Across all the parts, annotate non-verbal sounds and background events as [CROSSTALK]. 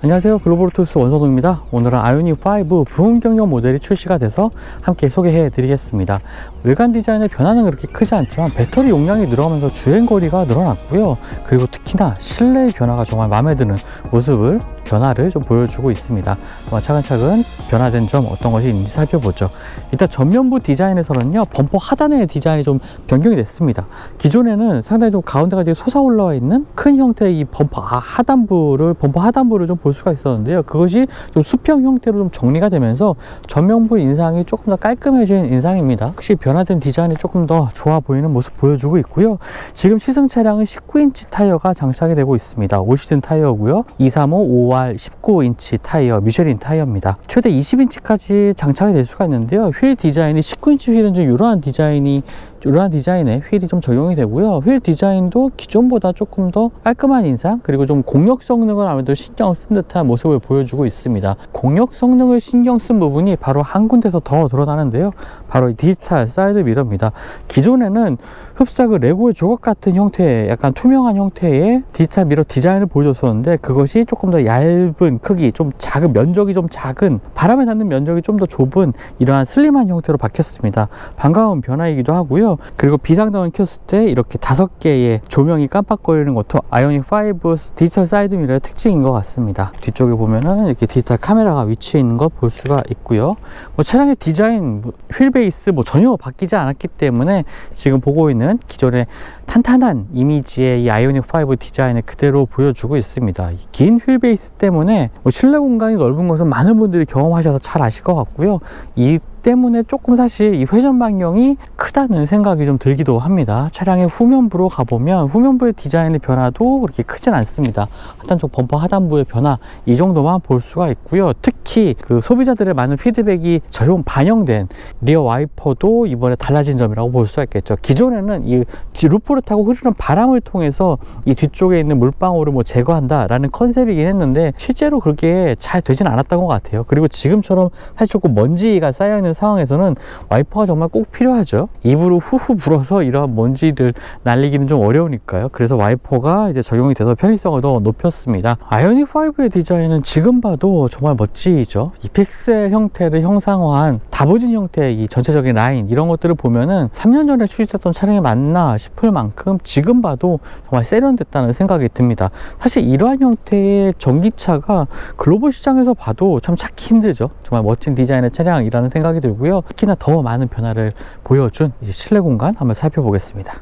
안녕하세요. 글로벌토스 원서동입니다. 오늘은 아이오닉5 부음경용 모델이 출시가 돼서 함께 소개해 드리겠습니다. 외관 디자인의 변화는 그렇게 크지 않지만 배터리 용량이 늘어가면서 주행거리가 늘어났고요. 그리고 특히나 실내의 변화가 정말 마음에 드는 모습을 변화를 좀 보여주고 있습니다. 차근차근 변화된 점 어떤 것이 있는지 살펴보죠. 일단 전면부 디자인에서는요 범퍼 하단의 디자인이 좀 변경이 됐습니다. 기존에는 상당히 좀 가운데가 이제 솟아 올라와 있는 큰 형태의 이 범퍼 아, 하단부를 범퍼 하단부를 좀 볼 수가 있었는데요. 그것이 좀 수평 형태로 좀 정리가 되면서 전면부 인상이 조금 더 깔끔해진 인상입니다. 확실히 변화된 디자인이 조금 더 좋아 보이는 모습 보여주고 있고요. 지금 시승 차량은 19인치 타이어가 장착이 되고 있습니다. 올시즌 타이어고요. 235 5R 19인치 타이어 미쉐린 타이어입니다. 최대 20인치까지 장착이 될 수가 있는데요. 휠 디자인이 19인치 휠은 좀 이러한 디자인이 이러한 디자인에 휠이 좀 적용이 되고요. 휠 디자인도 기존보다 조금 더 깔끔한 인상 그리고 좀 공력 성능을 아무래도 신경 쓴 듯한 모습을 보여주고 있습니다. 공력 성능을 신경 쓴 부분이 바로 한 군데서 더 드러나는데요. 바로 이 디지털 사이드 미러입니다. 기존에는 흡사 그 레고의 조각 같은 형태의 약간 투명한 형태의 디지털 미러 디자인을 보여줬었는데 그것이 조금 더 얇은 크기, 좀 작은 면적이 좀 작은 바람에 닿는 면적이 좀 더 좁은 이러한 슬림한 형태로 바뀌었습니다. 반가운 변화이기도 하고요. 그리고 비상등을 켰을 때 이렇게 다섯 개의 조명이 깜빡거리는 것도 아이오닉 5 디지털 사이드 미러의 특징인 것 같습니다. 뒤쪽에 보면은 이렇게 디지털 카메라가 위치해 있는 걸볼 수가 있고요. 뭐 차량의 디자인, 휠 베이스 뭐 전혀 바뀌지 않았기 때문에 지금 보고 있는 기존의 탄탄한 이미지의 이 아이오닉 5 디자인을 그대로 보여주고 있습니다. 긴 휠 베이스 때문에 뭐 실내 공간이 넓은 것은 많은 분들이 경험하셔서 잘 아실 것 같고요. 이 때문에 조금 사실 이 회전 반경이 크다는 생각이 좀 들기도 합니다. 차량의 후면부로 가보면 후면부의 디자인의 변화도 그렇게 크진 않습니다. 하단 쪽 범퍼 하단부의 변화 이 정도만 볼 수가 있고요. 특히 그 소비자들의 많은 피드백이 적용 반영된 리어 와이퍼도 이번에 달라진 점이라고 볼 수가 있겠죠. 기존에는 이 루프를 타고 흐르는 바람을 통해서 이 뒤쪽에 있는 물방울을 뭐 제거한다라는 컨셉이긴 했는데 실제로 그렇게 잘 되진 않았던 것 같아요. 그리고 지금처럼 사실 조금 먼지가 쌓여 있는 상황에서는 와이퍼가 정말 꼭 필요하죠. 입으로 후후 불어서 이러한 먼지를 날리기는 좀 어려우니까요. 그래서 와이퍼가 이제 적용이 돼서 편의성을 더 높였습니다. 아이오닉 5의 디자인은 지금 봐도 정말 멋지죠. 이 픽셀 형태를 형상화한 다부진 형태의 이 전체적인 라인 이런 것들을 보면은 3년 전에 출시됐던 차량이 맞나 싶을 만큼 지금 봐도 정말 세련됐다는 생각이 듭니다. 사실 이러한 형태의 전기차가 글로벌 시장에서 봐도 참 찾기 힘들죠. 정말 멋진 디자인의 차량이라는 생각이 들고요. 특히나 더 많은 변화를 보여준 실내 공간 한번 살펴보겠습니다.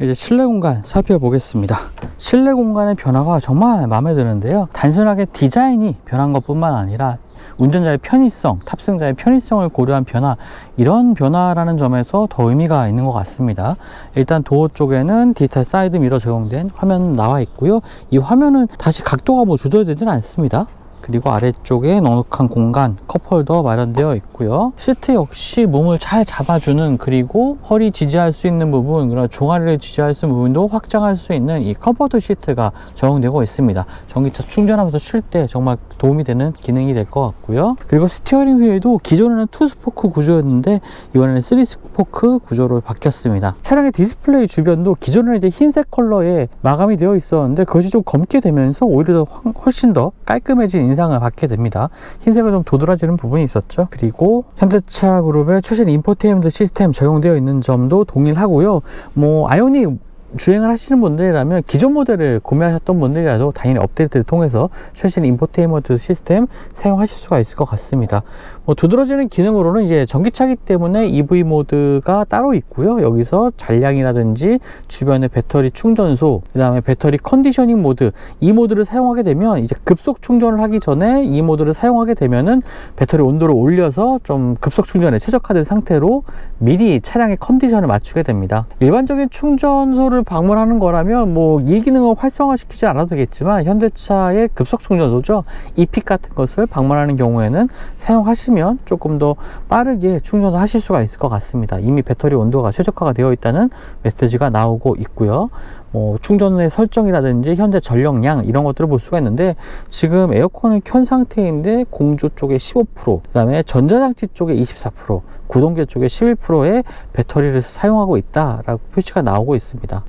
이제 실내 공간 살펴보겠습니다. 실내 공간의 변화가 정말 마음에 드는데요. 단순하게 디자인이 변한 것 뿐만 아니라 운전자의 편의성, 탑승자의 편의성을 고려한 변화, 이런 변화라는 점에서 더 의미가 있는 것 같습니다. 일단 도어 쪽에는 디지털 사이드 미러 적용된 화면 나와 있고요. 이 화면은 다시 각도가 뭐 조절되지는 않습니다. 그리고 아래쪽에 넉넉한 공간 컵홀더 마련되어 있고요. 시트 역시 몸을 잘 잡아주는 그리고 허리 지지할 수 있는 부분 그리고 종아리를 지지할 수 있는 부분도 확장할 수 있는 이 컴포트 시트가 적용되고 있습니다. 전기차 충전하면서 쉴 때 정말 도움이 되는 기능이 될 것 같고요. 그리고 스티어링 휠도 기존에는 투 스포크 구조였는데 이번에는 쓰리 스포크 구조로 바뀌었습니다. 차량의 디스플레이 주변도 기존에는 이제 흰색 컬러에 마감이 되어 있었는데 그것이 좀 검게 되면서 오히려 더 훨씬 더 깔끔해진 인상 을 받게 됩니다. 흰색은 좀 도드라지는 부분이 있었죠. 그리고 현대차 그룹의 최신 인포테인먼트 시스템 적용되어 있는 점도 동일하고요. 뭐 아이오닉 주행을 하시는 분들이라면 기존 모델을 구매하셨던 분들이라도 당연히 업데이트를 통해서 최신 인포테인먼트 시스템 사용하실 수가 있을 것 같습니다. 뭐 두드러지는 기능으로는 이제 전기차기 때문에 EV 모드가 따로 있고요. 여기서 잔량이라든지 주변의 배터리 충전소, 그 다음에 배터리 컨디셔닝 모드 이 모드를 사용하게 되면 이제 급속 충전을 하기 전에 이 모드를 사용하게 되면은 배터리 온도를 올려서 좀 급속 충전에 최적화된 상태로 미리 차량의 컨디션을 맞추게 됩니다. 일반적인 충전소를 방문하는 거라면 뭐 이 기능을 활성화시키지 않아도 되겠지만 현대차의 급속 충전소죠. 이픽 같은 것을 방문하는 경우에는 사용하시 면 조금 더 빠르게 충전을 하실 수가 있을 것 같습니다. 이미 배터리 온도가 최적화가 되어 있다는 메시지가 나오고 있고요. 뭐 충전의 설정이라든지 현재 전력량 이런 것들을 볼 수가 있는데 지금 에어컨을 켠 상태인데 공조 쪽에 15% 그다음에 전자장치 쪽에 24% 구동계 쪽에 11%의 배터리를 사용하고 있다라고 표시가 나오고 있습니다.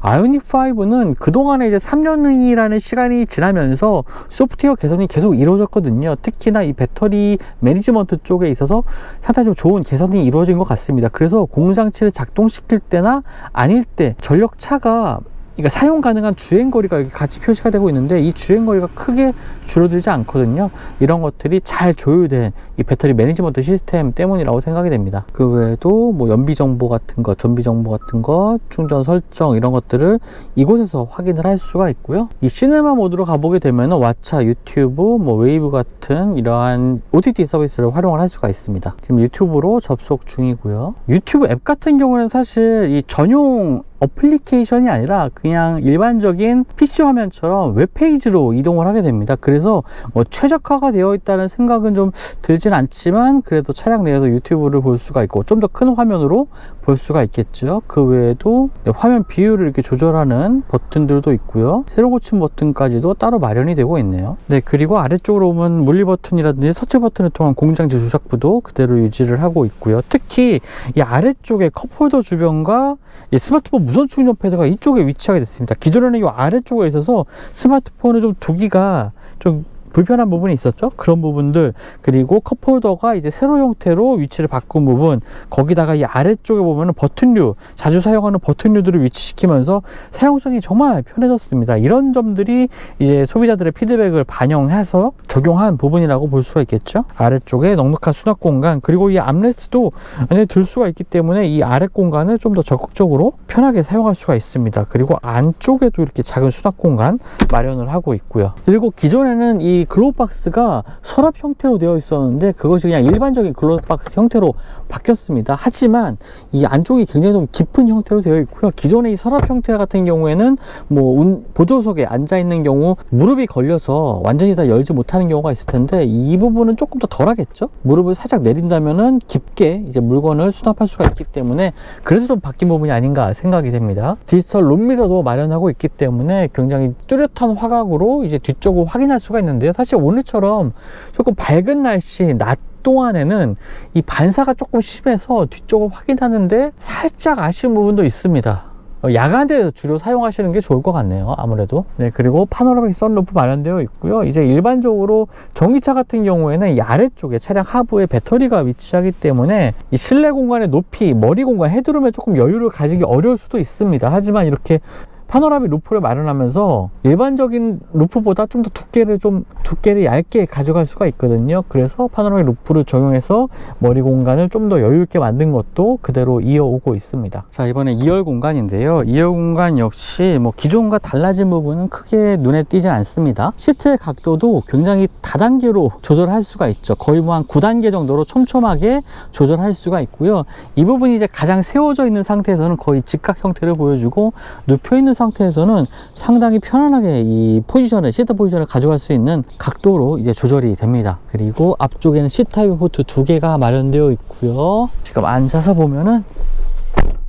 아이오닉 5는 그동안에 이제 3년이라는 시간이 지나면서 소프트웨어 개선이 계속 이루어졌거든요. 특히나 이 배터리 매니지먼트 쪽에 있어서 상당히 좀 좋은 개선이 이루어진 것 같습니다. 그래서 공장치를 작동시킬 때나 아닐 때 전력 차가 그러니까 사용 가능한 주행 거리가 여기 같이 표시가 되고 있는데 이 주행 거리가 크게 줄어들지 않거든요. 이런 것들이 잘 조율된 이 배터리 매니지먼트 시스템 때문이라고 생각이 됩니다. 그 외에도 뭐 연비 정보 같은 거, 전비 정보 같은 거, 충전 설정 이런 것들을 이곳에서 확인을 할 수가 있고요. 이 시네마 모드로 가보게 되면 왓챠, 유튜브, 뭐 웨이브 같은 이러한 OTT 서비스를 활용을 할 수가 있습니다. 지금 유튜브로 접속 중이고요. 유튜브 앱 같은 경우는 사실 이 전용 어플리케이션이 아니라 그냥 일반적인 PC 화면처럼 웹페이지로 이동을 하게 됩니다. 그래서 뭐 최적화가 되어 있다는 생각은 좀 들진 않지만 그래도 차량 내에서 유튜브를 볼 수가 있고 좀 더 큰 화면으로 볼 수가 있겠죠. 그 외에도 화면 비율을 이렇게 조절하는 버튼들도 있고요. 새로 고친 버튼까지도 따로 마련이 되고 있네요. 네, 그리고 아래쪽으로 오면 물리 버튼이라든지 서치 버튼을 통한 공장지 조작부도 그대로 유지를 하고 있고요. 특히 이 아래쪽에 컵홀더 주변과 이 스마트폰 무선 충전 패드가 이쪽에 위치하게 됐습니다. 기존에는 이 아래쪽에 있어서 스마트폰을 좀 두기가 좀 불편한 부분이 있었죠. 그런 부분들 그리고 컵홀더가 이제 세로 형태로 위치를 바꾼 부분 거기다가 이 아래쪽에 보면은 버튼류 자주 사용하는 버튼류들을 위치시키면서 사용성이 정말 편해졌습니다. 이런 점들이 이제 소비자들의 피드백을 반영해서 적용한 부분이라고 볼 수가 있겠죠. 아래쪽에 넉넉한 수납 공간 그리고 이 암레스트도 안에 들 수가 있기 때문에 이 아래 공간을 좀 더 적극적으로 편하게 사용할 수가 있습니다. 그리고 안쪽에도 이렇게 작은 수납 공간 마련을 하고 있고요. 그리고 기존에는 이 글로우박스가 서랍 형태로 되어 있었는데 그것이 그냥 일반적인 글로우박스 형태로 바뀌었습니다. 하지만 이 안쪽이 굉장히 좀 깊은 형태로 되어 있고요. 기존의 이 서랍 형태 같은 경우에는 뭐 운- 보조석에 앉아 있는 경우 무릎이 걸려서 완전히 다 열지 못하는 경우가 있을 텐데 이 부분은 조금 더 덜하겠죠. 무릎을 살짝 내린다면은 깊게 이제 물건을 수납할 수가 있기 때문에 그래서 좀 바뀐 부분이 아닌가 생각이 됩니다. 디지털 룸미러도 마련하고 있기 때문에 굉장히 뚜렷한 화각으로 이제 뒤쪽을 확인할 수가 있는데 요. 사실 오늘처럼 조금 밝은 날씨 낮 동안에는 이 반사가 조금 심해서 뒤쪽을 확인하는데 살짝 아쉬운 부분도 있습니다. 어, 야간에 주로 사용하시는 게 좋을 것 같네요. 아무래도. 네, 그리고 파노라믹 선루프 마련되어 있고요. 이제 일반적으로 전기차 같은 경우에는 이 아래쪽에 차량 하부에 배터리가 위치하기 때문에 이 실내 공간의 높이, 머리 공간, 헤드룸에 조금 여유를 가지기 어려울 수도 있습니다. 하지만 이렇게 파노라믹 루프를 마련하면서 일반적인 루프보다 좀 더 두께를 좀 두께를 얇게 가져갈 수가 있거든요. 그래서 파노라믹 루프를 적용해서 머리 공간을 좀 더 여유 있게 만든 것도 그대로 이어오고 있습니다. 자 이번에 2열 공간인데요. 2열 공간 역시 뭐 기존과 달라진 부분은 크게 눈에 띄지 않습니다. 시트의 각도도 굉장히 다단계로 조절할 수가 있죠. 거의 뭐 한 9단계 정도로 촘촘하게 조절할 수가 있고요. 이 부분이 이제 가장 세워져 있는 상태에서는 거의 직각 형태를 보여주고 눕혀 있는 상태에서는 상당히 편안하게 이 포지션을 시트 포지션을 가져갈 수 있는 각도로 이제 조절이 됩니다. 그리고 앞쪽에는 C 타입 포트 두 개가 마련되어 있고요. 지금 앉아서 보면은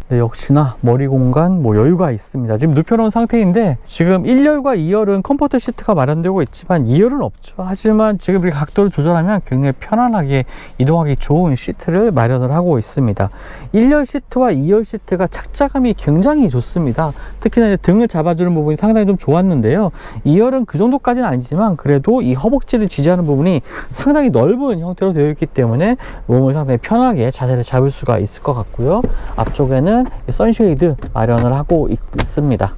네, 역시나 머리 공간 뭐 여유가 있습니다. 지금 눕혀놓은 상태인데 지금 1열과 2열은 컴포트 시트가 마련되고 있지만 2열은 없죠. 하지만 지금 이 각도를 조절하면 굉장히 편안하게 이동하기 좋은 시트를 마련을 하고 있습니다. 1열 시트와 2열 시트가 착자감이 굉장히 좋습니다. 특히나 이제 등을 잡아주는 부분이 상당히 좀 좋았는데요. 2열은 그 정도까지는 아니지만 그래도 이 허벅지를 지지하는 부분이 상당히 넓은 형태로 되어 있기 때문에 몸을 상당히 편하게 자세를 잡을 수가 있을 것 같고요. 앞쪽에는 이 선쉐이드 마련을 하고 있, 있습니다.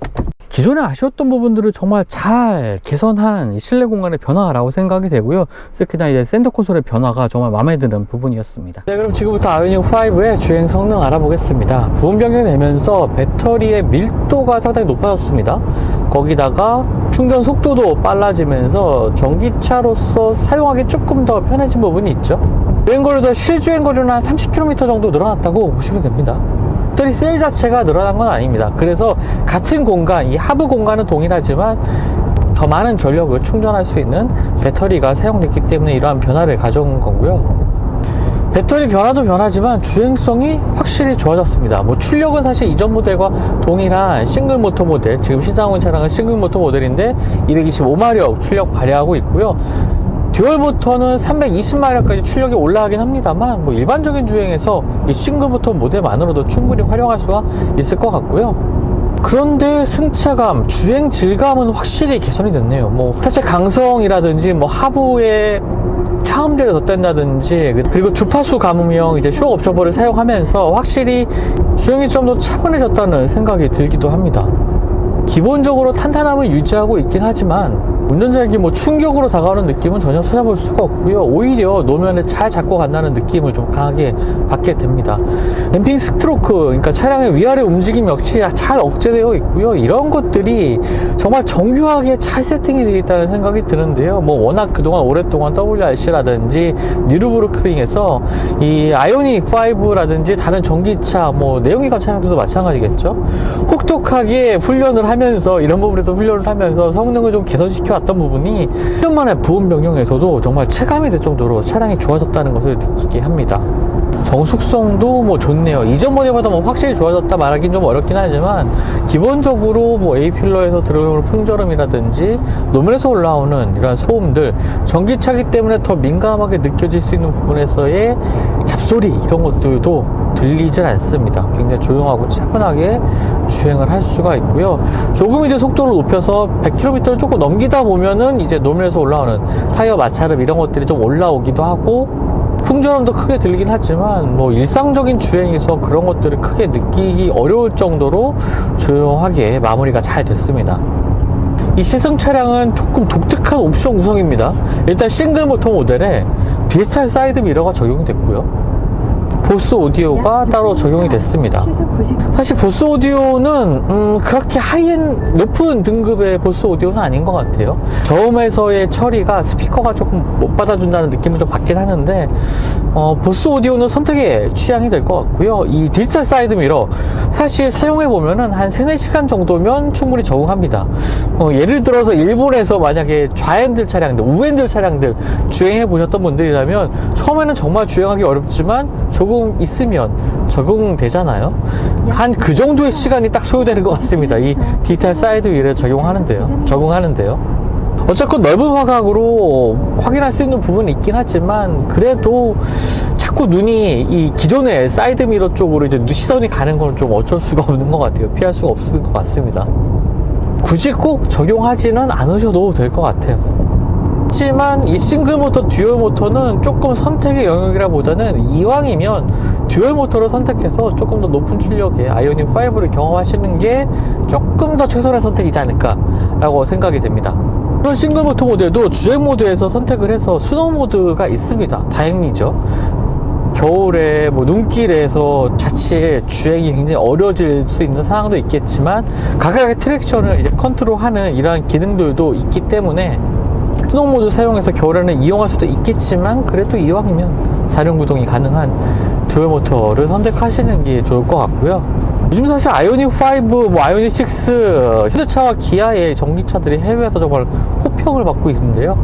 기존에 아쉬웠던 부분들을 정말 잘 개선한 이 실내 공간의 변화라고 생각이 되고요. 특히나 이제 센터 콘솔의 변화가 정말 마음에 드는 부분이었습니다. 네, 그럼 지금부터 아이오닉 5의 주행 성능 알아보겠습니다. 부분 변경되면서 배터리의 밀도가 상당히 높아졌습니다. 거기다가 충전 속도도 빨라지면서 전기차로서 사용하기 조금 더 편해진 부분이 있죠. 주행거리도 실주행거리는 한 30km 정도 늘어났다고 보시면 됩니다. 배터리 셀 자체가 늘어난 건 아닙니다. 그래서 같은 공간, 이 하부 공간은 동일하지만 더 많은 전력을 충전할 수 있는 배터리가 사용됐기 때문에 이러한 변화를 가져온 거고요. 배터리 변화도 변하지만 주행성이 확실히 좋아졌습니다. 뭐 출력은 사실 이전 모델과 동일한 싱글 모터 모델, 지금 시장 온 차량은 싱글 모터 모델인데 225마력 출력 발휘하고 있고요. 듀얼 모터는 320마력까지 출력이 올라가긴 합니다만 뭐 일반적인 주행에서 이 싱글 모터 모델만으로도 충분히 활용할 수가 있을 것 같고요. 그런데 승차감, 주행 질감은 확실히 개선이 됐네요. 뭐 사실 강성이라든지 뭐 하부의 차음대를 덧댄다든지 그리고 주파수 감음형 이제 쇼 옵셔버를 사용하면서 확실히 주행이 좀 더 차분해졌다는 생각이 들기도 합니다. 기본적으로 탄탄함을 유지하고 있긴 하지만 운전자에게 뭐 충격으로 다가오는 느낌은 전혀 찾아볼 수가 없고요. 오히려 노면을 잘 잡고 간다는 느낌을 좀 강하게 받게 됩니다. 댐핑 스트로크, 그러니까 차량의 위아래 움직임 역시 잘 억제되어 있고요. 이런 것들이 정말 정교하게 잘 세팅이 되어 있다는 생각이 드는데요. 뭐 워낙 그동안 오랫동안 WRC라든지 니르부르크링에서 이 아이오닉 5라든지 다른 전기차 뭐 내연기관 차량들도 마찬가지겠죠. 혹독하게 훈련을 하면서 이런 부분에서 훈련을 하면서 성능을 좀 개선시켜 왔던 부분이 1년 만에 부분 변경에서도 정말 체감이 될 정도로 차량이 좋아졌다는 것을 느끼게 합니다. 정숙성도 뭐 좋네요. 이전 모델보다 뭐 확실히 좋아졌다 말하긴 좀 어렵긴 하지만 기본적으로 뭐 A 필러에서 들어오는 풍절음이라든지 노면에서 올라오는 이런 소음들 전기차기 때문에 더 민감하게 느껴질 수 있는 부분에서의 잡소리 이런 것들도 들리질 않습니다. 굉장히 조용하고 차분하게 주행을 할 수가 있고요. 조금 이제 속도를 높여서 100km를 조금 넘기다 보면은 이제 노면에서 올라오는 타이어 마찰음 이런 것들이 좀 올라오기도 하고 풍전음도 크게 들리긴 하지만 뭐 일상적인 주행에서 그런 것들을 크게 느끼기 어려울 정도로 조용하게 마무리가 잘 됐습니다. 이 시승 차량은 조금 독특한 옵션 구성입니다. 일단 싱글 모터 모델에 디지털 사이드 미러가 적용이 됐고요. 보스 오디오가 따로 적용이 됐습니다. 시속 90. 사실 보스 오디오는 음, 그렇게 하이엔 높은 등급의 보스 오디오는 아닌 것 같아요. 저음에서의 처리가 스피커가 조금 못 받아준다는 느낌을 좀 받긴 하는데 어, 보스 오디오는 선택의 취향이 될 것 같고요. 이 디지털 사이드 미러 사실 사용해 보면은 한 3, 4시간 정도면 충분히 적응합니다. 어, 예를 들어서 일본에서 만약에 좌핸들 차량들, 우핸들 차량들 주행해 보셨던 분들이라면 처음에는 정말 주행하기 어렵지만 조금 있으면 적응되잖아요. 한 그 정도의 시간이 딱 소요되는 것 같습니다. 이 디지털 사이드 위를 적용하는데요. 적응하는데요. 어쨌건 넓은 화각으로 확인할 수 있는 부분이 있긴 하지만 그래도 자꾸 눈이 이 기존의 사이드 미러 쪽으로 이제 시선이 가는 건 좀 어쩔 수가 없는 것 같아요. 피할 수가 없을 것 같습니다. 굳이 꼭 적용하지는 않으셔도 될 것 같아요. 하지만 이 싱글 모터, 듀얼 모터는 조금 선택의 영역이라보다는 이왕이면 듀얼 모터를 선택해서 조금 더 높은 출력의 아이오닉 5를 경험하시는 게 조금 더 최선의 선택이지 않을까라고 생각이 됩니다. 이런 싱글 모터 모델도 주행 모드에서 선택을 해서 수동 모드가 있습니다. 다행이죠. 겨울에 뭐 눈길에서 자칫 주행이 굉장히 어려워질 수 있는 상황도 있겠지만 각각의 트랙션을 이제 컨트롤하는 이러한 기능들도 있기 때문에 수동 모드 사용해서 겨울에는 이용할 수도 있겠지만 그래도 이왕이면 사륜 구동이 가능한 듀얼 모터를 선택하시는 게 좋을 것 같고요. 요즘 사실 아이오닉 5, 뭐 아이오닉 6, 현대차와 기아의 전기차들이 해외에서 정말 호평을 받고 있는데요.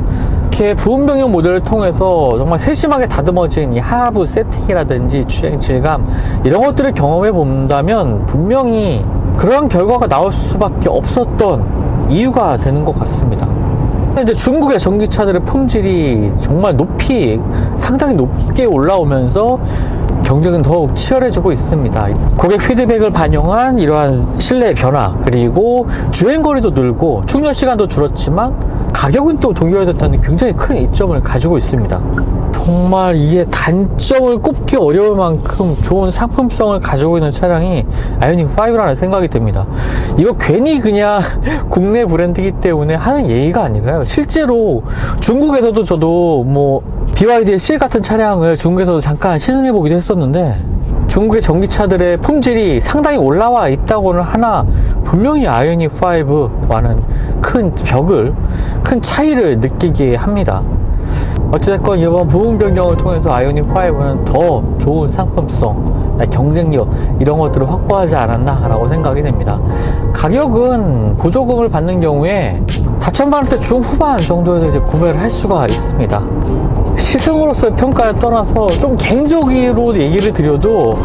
이렇게 부분 변경 모델을 통해서 정말 세심하게 다듬어진 이 하부 세팅이라든지 주행 질감 이런 것들을 경험해 본다면 분명히 그런 결과가 나올 수밖에 없었던 이유가 되는 것 같습니다. 이제 중국의 전기차들의 품질이 정말 높이 상당히 높게 올라오면서 경쟁은 더욱 치열해지고 있습니다. 고객 피드백을 반영한 이러한 실내 변화 그리고 주행거리도 늘고 충전 시간도 줄었지만 가격은 또 동결됐다는 굉장히 큰 이점을 가지고 있습니다. 정말 이게 단점을 꼽기 어려울 만큼 좋은 상품성을 가지고 있는 차량이 아이오닉 5라는 생각이 듭니다. 이거 괜히 그냥 [LAUGHS] 국내 브랜드이기 때문에 하는 예의가 아닌가요? 실제로 중국에서도 저도 뭐 BYD의 C 같은 차량을 중국에서도 잠깐 시승해 보기도 했었는데 중국의 전기차들의 품질이 상당히 올라와 있다고는 하나 분명히 아이오닉 5와는 큰 벽을 큰 차이를 느끼게 합니다. 어찌됐건 이번 부분 변경을 통해서 아이오닉 5는 더 좋은 상품성, 경쟁력 이런 것들을 확보하지 않았나라고 생각이 됩니다. 가격은 보조금을 받는 경우에 4천만 원대 중후반 정도에서 이제 구매를 할 수가 있습니다. 시승으로서의 평가를 떠나서 좀 개인적으로 얘기를 드려도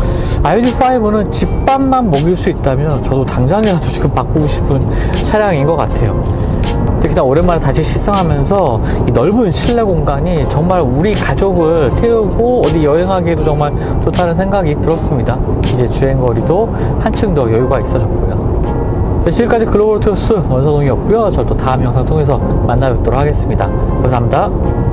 아이오닉 5는 집밥만 먹일 수 있다면 저도 당장이라도 지금 바꾸고 싶은 차량인 것 같아요. 특히나 오랜만에 다시 시승하면서 이 넓은 실내 공간이 정말 우리 가족을 태우고 어디 여행하기에도 정말 좋다는 생각이 들었습니다. 이제 주행거리도 한층 더 여유가 있어졌고요. 네, 지금까지 글로벌 투스 원서동이었고요. 저또 다음 영상 통해서 만나 뵙도록 하겠습니다. 감사합니다.